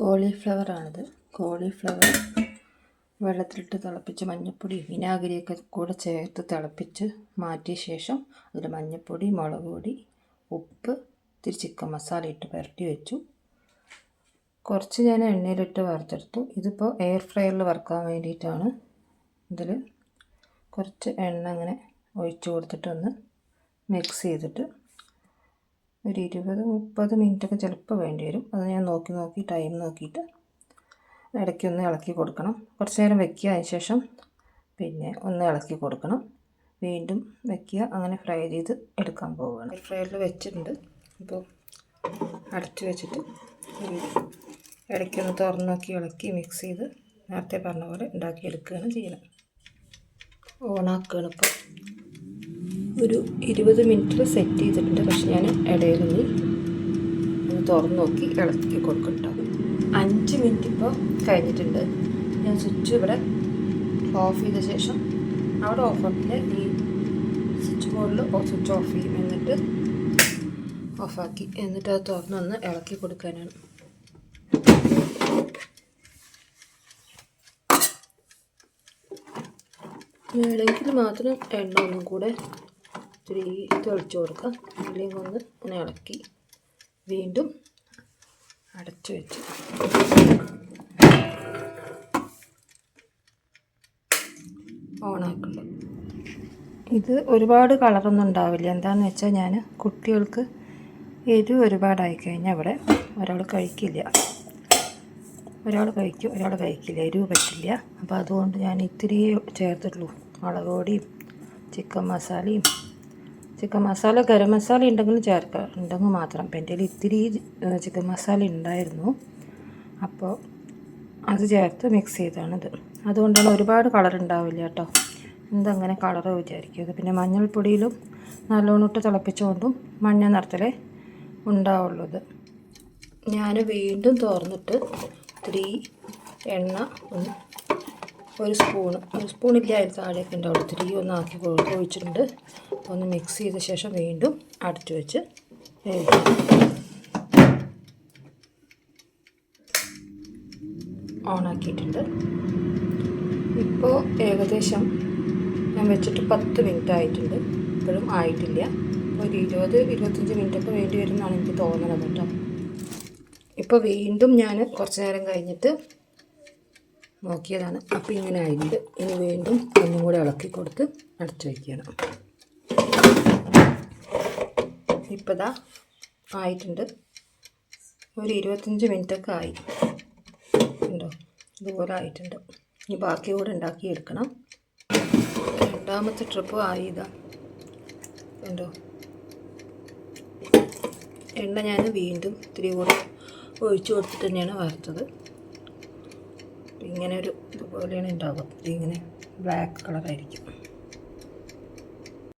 കോളിഫ്ലവറാണിത്. Cauliflower വെള്ളത്തിലിട്ട് തിളപ്പിച്ച് മഞ്ഞൾപ്പൊടി വിനാഗിരിയൊക്കെ കൂടെ ചേർത്ത് തിളപ്പിച്ച് മാറ്റിയ ശേഷം അതിൽ മഞ്ഞൾപ്പൊടി മുളക് പൊടി ഉപ്പ് ഇത്തിരി ചിക്കൻ മസാല ഇട്ട് പുരട്ടി വെച്ചു. കുറച്ച് ഞാൻ എണ്ണയിലിട്ട് വറുത്തെടുത്തു. ഇതിപ്പോൾ എയർ ഫ്രയറിൽ വറുക്കാൻ വേണ്ടിയിട്ടാണ് ഇതിൽ കുറച്ച് എണ്ണ അങ്ങനെ ഒഴിച്ചു കൊടുത്തിട്ടൊന്ന് മിക്സ് ചെയ്തിട്ട് ഒരു ഇരുപത് മുപ്പത് മിനിറ്റൊക്കെ ചിലപ്പോൾ വേണ്ടി വരും. അത് ഞാൻ നോക്കി നോക്കി ടൈം നോക്കിയിട്ട് ഇടയ്ക്കൊന്ന് ഇളക്കി കൊടുക്കണം. കുറച്ച് നേരം വെക്കുക അതിന് ശേഷം പിന്നെ ഒന്ന് ഇളക്കി കൊടുക്കണം. വീണ്ടും വെക്കുക അങ്ങനെ ഫ്രൈ ചെയ്ത് എടുക്കാൻ പോവുകയാണ്. ഫ്രൈയിൽ വെച്ചിട്ടുണ്ട്. അപ്പോൾ അടച്ചു വെച്ചിട്ട് ഇടയ്ക്കൊന്ന് തുറന്ന് നോക്കി ഇളക്കി മിക്സ് ചെയ്ത് നേരത്തെ പറഞ്ഞ പോലെ ഉണ്ടാക്കി എടുക്കുകയാണ് ചെയ്യുന്നത്. ഓണാക്കുകയാണ് ഇപ്പോൾ. ഒരു ഇരുപത് മിനിറ്റിൽ സെറ്റ് ചെയ്തിട്ടുണ്ട്. പക്ഷെ ഞാൻ ഇടയിൽ നിന്ന് ഒന്ന് തുറന്ന് നോക്കി ഇളക്കി കൊടുക്കട്ടോ അഞ്ച് മിനിറ്റ് ഇപ്പോൾ കഴിഞ്ഞിട്ടുണ്ട്. ഞാൻ സ്വിച്ച് ഇവിടെ ഓഫ് ചെയ്ത ശേഷം അവിടെ ഓഫ് ആക്കില്ല ഈ സ്വിച്ച് ബോർഡിൽ സ്വിച്ച് ഓഫ് ചെയ്യും. എന്നിട്ട് ഓഫാക്കി എന്നിട്ട് അത് തുറന്നൊന്ന് ഇളക്കി കൊടുക്കാനാണ്. വേണമെങ്കിൽ മാത്രം എണ്ണ ഒന്നും കൂടെ ഇത്തിരി തെളിച്ച് കൊടുക്കാം അല്ലെങ്കിൽ ഒന്ന് ഇങ്ങനെ ഇളക്കി വീണ്ടും അടച്ചു വെച്ച് ഓണാക്കുന്നുണ്ട് ഇത് ഒരുപാട് കളറൊന്നും ഉണ്ടാവില്ല. എന്താണെന്ന് വെച്ചാൽ ഞാൻ കുട്ടികൾക്ക് എരിവ് ഒരുപാടായി കഴിഞ്ഞാൽ അവിടെ ഒരാൾ കഴിക്കില്ല. ഒരാൾ കഴിക്കും ഒരാൾ കഴിക്കില്ല. എരിവ് പറ്റില്ല. അപ്പോൾ അതുകൊണ്ട് ഞാൻ ഇത്തിരി ചേർത്തിട്ടുള്ളൂ. മുളക് പൊടിയും ചിക്കൻ മസാലയും ചിക്കൻ മസാല ഗരം മസാല ഉണ്ടെങ്കിൽ ചേർക്കാം ഉണ്ടെങ്കിൽ മാത്രം. അപ്പം എന്റെ ഇത്തിരി ചിക്കൻ മസാല ഉണ്ടായിരുന്നു. അപ്പോൾ അത് ചേർത്ത് മിക്സ് ചെയ്താണിത് അതുകൊണ്ടാണ് ഒരുപാട് കളർ ഉണ്ടാവില്ല കേട്ടോ. എന്തങ്ങനെ കളർ വിചാരിക്കുന്നത് പിന്നെ മഞ്ഞൾപ്പൊടിയിലും നല്ലോണം ഇട്ട് തിളപ്പിച്ചുകൊണ്ടും മഞ്ഞ നിറത്തിലേ ഉണ്ടാവുള്ളത് ഞാൻ വീണ്ടും തുറന്നിട്ട് ഇത്തിരി എണ്ണ ഒന്ന് ഒരു സ്പൂണ് ഒരു സ്പൂണില്ല അതിൽ താഴേക്ക് അവിടെ ഇത്തിരി ഒന്ന് ആക്കി ഒഴിച്ചിട്ടുണ്ട് ഒന്ന് മിക്സ് ചെയ്ത ശേഷം വീണ്ടും അടച്ചു വെച്ച് ഓണാക്കിയിട്ടുണ്ട് ഇപ്പോൾ ഏകദേശം ഞാൻ വെച്ചിട്ട് പത്ത് മിനിറ്റ് ആയിട്ടുണ്ട്. ഇപ്പോഴും ആയിട്ടില്ല. ഒരു ഇരുപത് ഇരുപത്തഞ്ച് മിനിറ്റൊക്കെ വേണ്ടി വരുന്നതാണ് എനിക്ക് തോന്നുന്നത് കേട്ടോ. ഇപ്പോൾ വീണ്ടും ഞാൻ കുറച്ച് നേരം കഴിഞ്ഞിട്ട് നോക്കിയതാണ്. അപ്പോൾ ഇങ്ങനെ ആയിട്ടുണ്ട് ഇനി വീണ്ടും ഒന്നും കൂടെ ഇളക്കി കൊടുത്ത് അടച്ചു വയ്ക്കണം ഇപ്പോൾ ഇതാ ആയിട്ടുണ്ട്. ഒരു ഇരുപത്തഞ്ച് മിനിറ്റൊക്കെ ആയി. ഉണ്ടോ ഇതുപോലെ ആയിട്ടുണ്ട്. ഇനി ബാക്കി കൂടെ ഉണ്ടാക്കി എടുക്കണം. രണ്ടാമത്തെ ട്രിപ്പ് ആയി ഇതാ. ഉണ്ടോ എണ്ണ ഞാൻ വീണ്ടും ഇത്തിരി കൂടെ ഒഴിച്ചു കൊടുത്തിട്ട് തന്നെയാണ് വറുത്തത്. ഇങ്ങനെ ഒരു ഇതുപോലെയാണ് ഉണ്ടാവുക ഇതിങ്ങനെ ബ്ലാക്ക് കളറായിരിക്കും